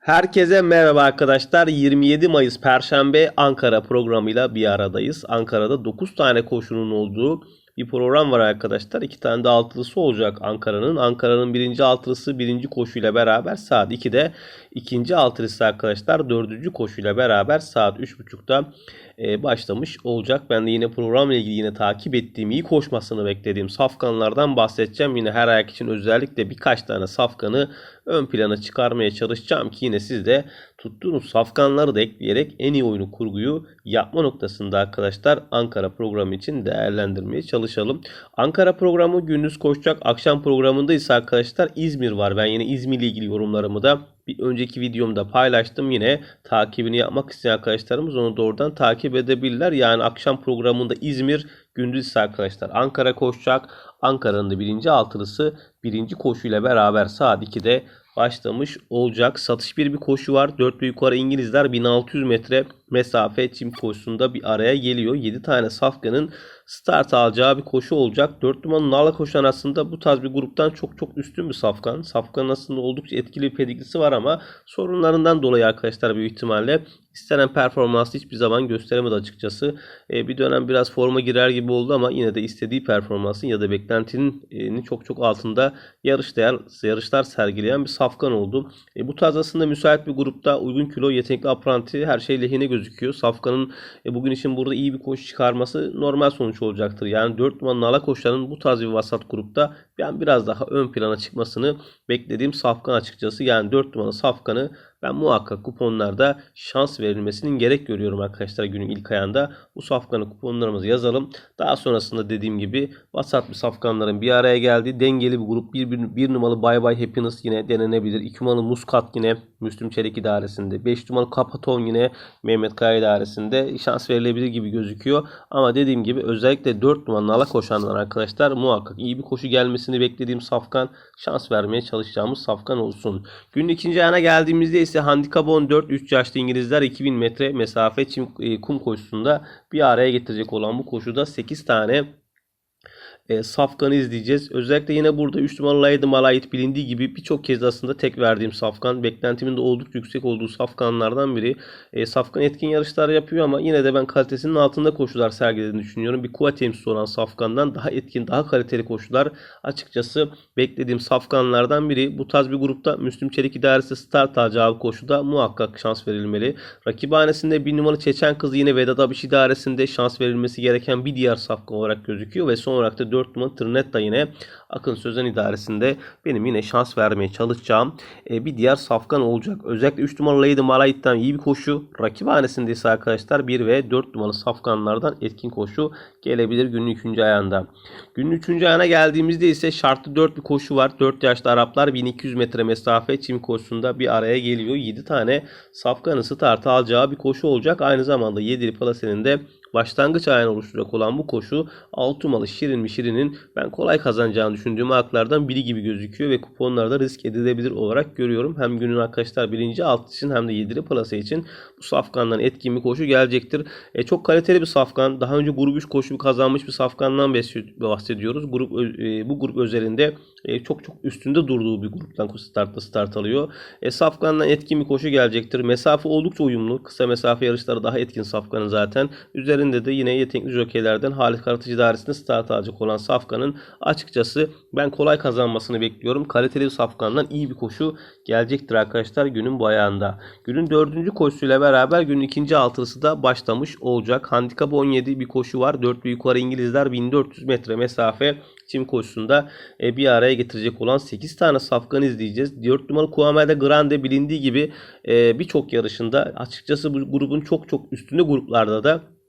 Herkese merhaba arkadaşlar. 27 Mayıs Perşembe Ankara programıyla bir aradayız. Ankara'da 9 tane koşunun olduğu bir program var arkadaşlar. 2 tane de altılısı olacak Ankara'nın. Ankara'nın birinci altılısı birinci koşuyla beraber saat 2'de ikinci altılısı arkadaşlar dördüncü koşuyla beraber saat 3.30'da e, başlamış olacak. Ben de yine programla ilgili yine takip ettiğim, iyi koşmasını beklediğim safkanlardan bahsedeceğim. Yine her ayak için özellikle birkaç tane safkanı ön plana çıkarmaya çalışacağım ki yine siz de tuttuğunuz safkanları da ekleyerek en iyi oyunu kurguyu yapma noktasında arkadaşlar Ankara programı için değerlendirmeye çalışalım. Ankara programı gündüz koşacak. Akşam programında ise arkadaşlar İzmir var. Ben yine İzmir ile ilgili yorumlarımı da bir önceki videomda paylaştım. Yine takibini yapmak isteyen arkadaşlarımız onu doğrudan takip edebilirler. Yani akşam programında İzmir, gündüz ise arkadaşlar Ankara koşacak. Ankara'nın da birinci altılısı birinci koşuyla beraber saat 2'de başlamış olacak. Satış bir bir koşu var. 4 yukarı İngilizler 1600 metre mesafe çim koşusunda bir araya geliyor. 7 tane safkanın start alacağı bir koşu olacak. 4 numaralı Nala koşan aslında bu tarz bir gruptan çok çok üstün bir safkan. Safkanın aslında oldukça etkili bir pedigrisi var ama sorunlarından dolayı arkadaşlar büyük ihtimalle istenen performansı hiçbir zaman gösteremedi açıkçası. E, bir dönem biraz forma girer gibi oldu ama yine de istediği performansın ya da beklentinin e, çok çok altında yarış değer, yarışlar sergileyen bir safkan oldu. E, bu tarz aslında müsait bir grupta uygun kilo yetenekli apranti her şey lehine gözüküyor. Safkanın e, bugün için burada iyi bir koşu çıkarması normal sonuç olacaktır. Yani 4 numaralı nala koşanın bu tarz bir vasat grupta ben biraz daha ön plana çıkmasını beklediğim safkan açıkçası. Yani 4 numaralı safkanı ben muhakkak kuponlarda şans verilmesinin gerek görüyorum arkadaşlar günün ilk ayında. Bu safkanı kuponlarımızı yazalım. Daha sonrasında dediğim gibi vasat bir safkanların bir araya geldiği dengeli bir grup. Bir, bir, bir numaralı Bye Bye Happiness yine denenebilir. 2 numaralı Muskat yine Müslüm Çelik idaresinde. 5 numaralı Kapaton yine Mehmet Kaya idaresinde şans verilebilir gibi gözüküyor. Ama dediğim gibi özellikle 4 numaralı ala koşanlar arkadaşlar muhakkak iyi bir koşu gelmesini beklediğim safkan şans vermeye çalışacağımız safkan olsun. Günün ikinci ayağına geldiğimizde ise handikap 14 3 yaşlı İngilizler 2000 metre mesafe çim, e, kum koşusunda bir araya getirecek olan bu koşuda 8 tane e, Safkan'ı izleyeceğiz. Özellikle yine burada 3 numaralı Lady Malayit bilindiği gibi birçok kez aslında tek verdiğim Safkan. Beklentimin de oldukça yüksek olduğu Safkanlardan biri. E, Safkan etkin yarışlar yapıyor ama yine de ben kalitesinin altında koşular sergilediğini düşünüyorum. Bir kuva temsilcisi olan Safkan'dan daha etkin, daha kaliteli koşular açıkçası beklediğim Safkanlardan biri. Bu tarz bir grupta Müslüm Çelik idaresi start alacağı koşuda muhakkak şans verilmeli. Rakibhanesinde bir numaralı Çeçen kızı yine Vedat Abiş idaresinde şans verilmesi gereken bir diğer Safkan olarak gözüküyor ve son olarak da 4 numaralı Tırnetta yine Akın Sözen idaresinde benim yine şans vermeye çalışacağım e, bir diğer safkan olacak. Özellikle 3 numaralı Lady Malayit'ten iyi bir koşu. Rakibhanesinde ise arkadaşlar 1 ve 4 numaralı safkanlardan etkin koşu gelebilir günün 3. ayağında. Günün 3. ayağına geldiğimizde ise şartlı 4 bir koşu var. 4 yaşlı Araplar 1200 metre mesafe çim koşusunda bir araya geliyor. 7 tane safkanı start alacağı bir koşu olacak. Aynı zamanda 7'li plasenin de başlangıç ayağını oluşturacak olan bu koşu Altumalı Şirin mi Şirin'in ben kolay kazanacağını düşündüğüm ayaklardan biri gibi gözüküyor ve kuponlarda risk edilebilir olarak görüyorum. Hem günün arkadaşlar birinci alt için hem de yedili plase için bu safkandan etkin bir koşu gelecektir. E, çok kaliteli bir safkan. Daha önce grup 3 koşu kazanmış bir safkandan bahsediyoruz. Grup e, bu grup özelinde e, çok çok üstünde durduğu bir gruptan startta start alıyor. E, Safkan'dan etkin bir koşu gelecektir. Mesafe oldukça uyumlu. Kısa mesafe yarışları daha etkin Safkan'ın zaten. Üzerinde de yine yetenekli jokeylerden Halit Karatıcı dairesinde start alacak olan Safkan'ın açıkçası ben kolay kazanmasını bekliyorum. Kaliteli bir Safkan'dan iyi bir koşu gelecektir arkadaşlar günün bu ayağında. Günün dördüncü koşusuyla beraber günün ikinci altılısı da başlamış olacak. Handikap 17 bir koşu var. 4 yukarı İngilizler 1400 metre mesafe çim koşusunda e, bir araya getirecek olan 8 tane safkan izleyeceğiz. 4 numaralı Kuamede Grande bilindiği gibi e, birçok yarışında açıkçası bu grubun çok çok üstünde gruplarda da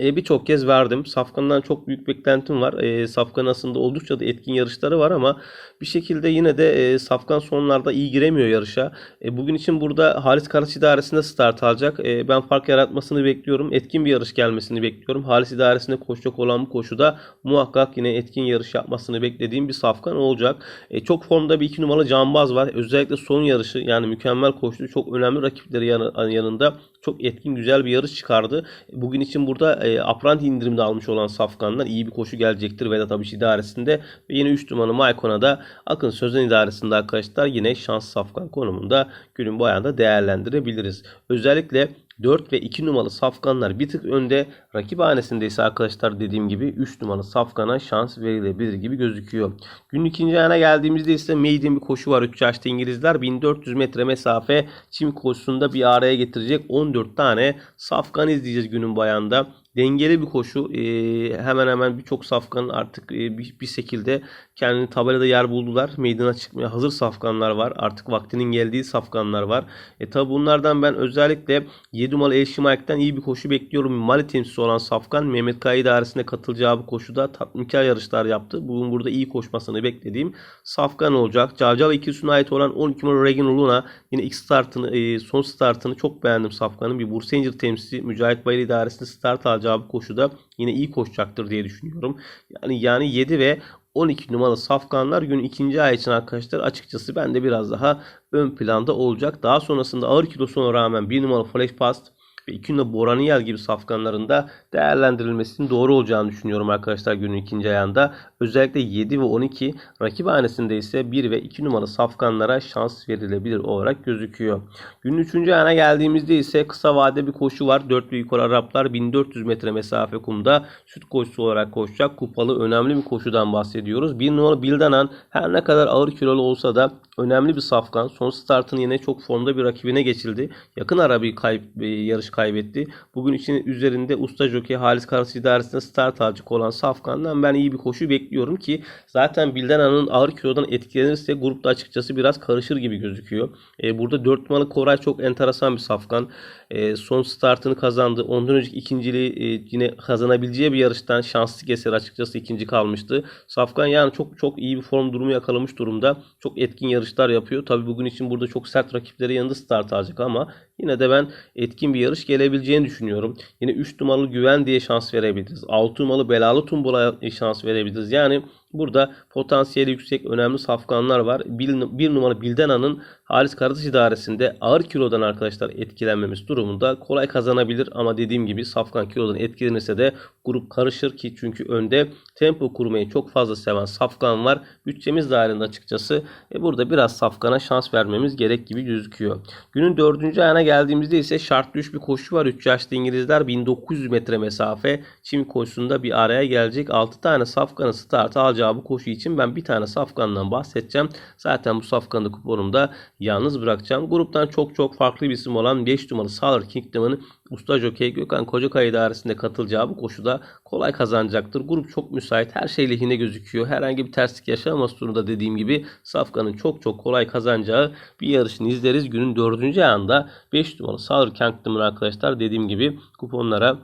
e, birçok kez verdim. Safkan'dan çok büyük beklentim var. E, Safkan aslında oldukça da etkin yarışları var ama bir şekilde yine de e, Safkan sonlarda iyi giremiyor yarışa. E, bugün için burada Halis Karaç idaresinde start alacak. E, ben fark yaratmasını bekliyorum. Etkin bir yarış gelmesini bekliyorum. Halis idaresinde koşacak olan bu koşuda muhakkak yine etkin yarış yapmasını beklediğim bir Safkan olacak. E, çok formda bir iki numaralı Cambaz var. Özellikle son yarışı yani mükemmel koştu. Çok önemli rakipleri yanı, yanında çok etkin güzel bir yarış çıkardı. Bugün için burada e, Aprant indirimde almış olan Safkan'dan iyi bir koşu gelecektir Vedat Abiş idaresinde. Ve yine 3 numaralı Maykon'a da Akın Sözen idaresinde arkadaşlar yine şans Safkan konumunda günün bu ayağında değerlendirebiliriz. Özellikle 4 ve 2 numaralı safkanlar bir tık önde. Rakip hanesinde ise arkadaşlar dediğim gibi 3 numaralı safkana şans verilebilir gibi gözüküyor. Günün ikinci ayağına geldiğimizde ise maiden bir koşu var. 3 yaşta İngilizler 1400 metre mesafe çim koşusunda bir araya getirecek 14 tane safkan izleyeceğiz günün bayanda dengeli bir koşu. Ee, hemen hemen birçok safkanın artık e, bir, şekilde kendini tabelada yer buldular. Meydana çıkmaya hazır safkanlar var. Artık vaktinin geldiği safkanlar var. E tabi bunlardan ben özellikle 7 numaralı El Şimayek'ten iyi bir koşu bekliyorum. Mali temsilcisi olan Safkan Mehmet Kaya idaresinde katılacağı bu koşuda tatminkar yarışlar yaptı. Bugün burada iyi koşmasını beklediğim Safkan olacak. Cavcav ikilisine ait olan 12 numaralı Regan Luna yine ilk startını, e, son startını çok beğendim Safkan'ın. Bir Bursa Incir temsilcisi Mücahit Bayır idaresinde start alacağı bu koşuda yine iyi koşacaktır diye düşünüyorum. Yani yani 7 ve 12 numaralı safkanlar gün ikinci ay için arkadaşlar açıkçası ben de biraz daha ön planda olacak. Daha sonrasında ağır kilosuna rağmen 1 numaralı Flash Past ve 2 numaralı Boraniyel gibi safkanların da değerlendirilmesinin doğru olacağını düşünüyorum arkadaşlar günün ikinci ayağında. Özellikle 7 ve 12 rakip hanesinde ise 1 ve 2 numaralı safkanlara şans verilebilir olarak gözüküyor. Günün 3. ayağına geldiğimizde ise kısa vade bir koşu var. 4 büyük Araplar 1400 metre mesafe kumda süt koşusu olarak koşacak. Kupalı önemli bir koşudan bahsediyoruz. 1 numaralı Bildanan her ne kadar ağır kilolu olsa da önemli bir safkan. Son startını yine çok formda bir rakibine geçildi. Yakın ara bir kayıp, yarış kaybetti. Bugün için üzerinde usta jockey Halis Karasu idaresinde start alacak olan Safkan'dan ben iyi bir koşu bekliyorum ki zaten Bildana'nın ağır kilodan etkilenirse grupta açıkçası biraz karışır gibi gözüküyor. E, burada 4 numaralı Koray çok enteresan bir Safkan. E, son startını kazandı. Ondan önceki ikinciliği e, yine kazanabileceği bir yarıştan şanslı eser açıkçası ikinci kalmıştı. Safkan yani çok çok iyi bir form durumu yakalamış durumda. Çok etkin yarışlar yapıyor. Tabi bugün için burada çok sert rakipleri yanında start alacak ama yine de ben etkin bir yarış gelebileceğini düşünüyorum. Yine 3 numaralı güven diye şans verebiliriz. 6 numaralı belalı tumbola şans verebiliriz. Yani الجانب Burada potansiyeli yüksek önemli safkanlar var. Bir, bir numara Bildena'nın Halis Karataş idaresinde ağır kilodan arkadaşlar etkilenmemiz durumunda kolay kazanabilir. Ama dediğim gibi safkan kilodan etkilenirse de grup karışır ki çünkü önde tempo kurmayı çok fazla seven safkan var. Bütçemiz dahilinde açıkçası e burada biraz safkana şans vermemiz gerek gibi gözüküyor. Günün dördüncü ayağına geldiğimizde ise şart düş bir koşu var. 3 yaşlı İngilizler 1900 metre mesafe çim koşusunda bir araya gelecek. 6 tane safkanı start alacağı bu koşu için ben bir tane safkandan bahsedeceğim. Zaten bu safkanı kuponumda yalnız bırakacağım. Gruptan çok çok farklı bir isim olan 5 numaralı Solar Kingdom'ın usta jokey Gökhan Kocakay idaresinde katılacağı bu koşuda kolay kazanacaktır. Grup çok müsait. Her şey lehine gözüküyor. Herhangi bir terslik yaşanması durumda dediğim gibi Safkan'ın çok çok kolay kazanacağı bir yarışını izleriz. Günün 4. ayağında 5 numaralı Solar Kingdom'ın arkadaşlar dediğim gibi kuponlara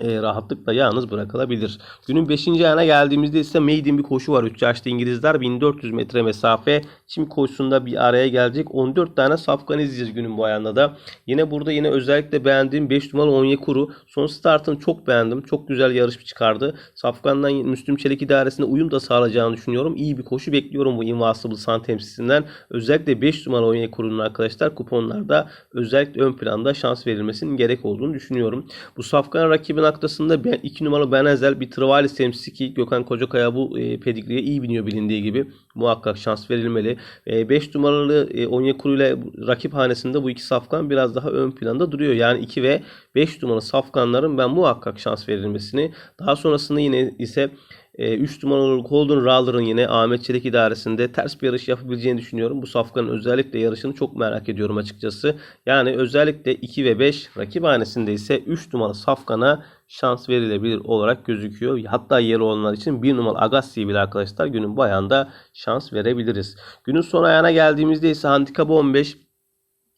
e, rahatlıkla yalnız bırakılabilir. Günün 5. ayağına geldiğimizde ise maiden bir koşu var. 3 yaşlı İngilizler 1400 metre mesafe çim koşusunda bir araya gelecek. 14 tane safkan izleyeceğiz günün bu ayağında da. Yine burada yine özellikle beğendiğim 5 numaralı Onyekuru. Son startını çok beğendim. Çok güzel yarış çıkardı. Safkan'dan Müslüm Çelik idaresinde uyum da sağlayacağını düşünüyorum. İyi bir koşu bekliyorum bu Invincible Sun temsilcisinden. Özellikle 5 numaralı Onyekuru'nun arkadaşlar kuponlarda özellikle ön planda şans verilmesinin gerek olduğunu düşünüyorum. Bu Safkan rakibin noktasında ben 2 numaralı Benezel bir Travalis temsilcisi ki Gökhan Kocakaya bu e, pedigriye iyi biniyor bilindiği gibi. Muhakkak şans verilmeli. 5 e, numaralı e, Onyekuru ile rakip hanesinde bu iki safkan biraz daha ön planda duruyor. Yani 2 ve 5 numaralı safkanların ben muhakkak şans verilmesini daha sonrasında yine ise 3 e, numaralı Golden Roller'ın yine Ahmet Çelik idaresinde ters bir yarış yapabileceğini düşünüyorum. Bu safkanın özellikle yarışını çok merak ediyorum açıkçası. Yani özellikle 2 ve 5 rakip hanesinde ise 3 numaralı safkana şans verilebilir olarak gözüküyor. Hatta yeri olanlar için 1 numaralı Agassi bile arkadaşlar günün bayanda şans verebiliriz. Günün son ayağına geldiğimizde ise handikap 15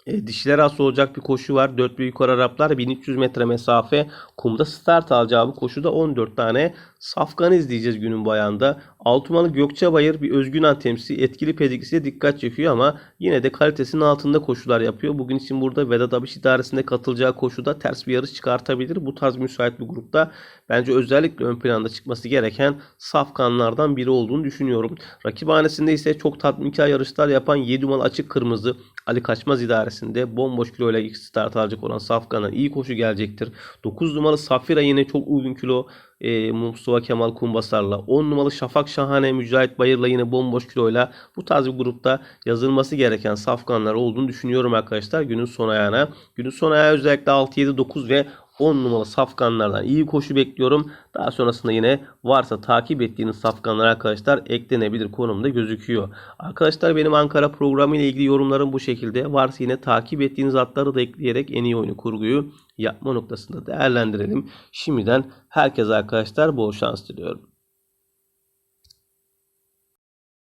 e, dişiler asıl olacak bir koşu var. 4 büyük Araplar 1300 metre mesafe kumda start alacağı bu koşuda 14 tane safkan izleyeceğiz günün bayanda. 6 numaralı Gökçebayır bir Özgün Antemsi etkili pedigrisiyle dikkat çekiyor ama yine de kalitesinin altında koşular yapıyor. Bugün için burada Vedat Abiş idaresinde katılacağı koşuda ters bir yarış çıkartabilir. Bu tarz müsait bir grupta bence özellikle ön planda çıkması gereken safkanlardan biri olduğunu düşünüyorum. Rakiphanesinde ise çok tatminkar yarışlar yapan 7 numaralı açık kırmızı Ali Kaçmaz idaresinde bomboş kiloyla ilk start alacak olan Safkan'a iyi koşu gelecektir. 9 numaralı Safira yine çok uygun kilo e, Mustafa Kemal Kumbasar'la 10 numaralı Şafak Şahane Mücahit Bayır'la yine bomboş kiloyla bu tarz bir grupta yazılması gereken safkanlar olduğunu düşünüyorum arkadaşlar günün son ayağına. Günün son ayağı özellikle 6, 7, 9 ve 10 numaralı safkanlardan iyi koşu bekliyorum. Daha sonrasında yine varsa takip ettiğiniz safkanlar arkadaşlar eklenebilir konumda gözüküyor. Arkadaşlar benim Ankara programı ile ilgili yorumlarım bu şekilde. Varsa yine takip ettiğiniz atları da ekleyerek en iyi oyunu kurguyu yapma noktasında değerlendirelim. Şimdiden herkese arkadaşlar bol şans diliyorum.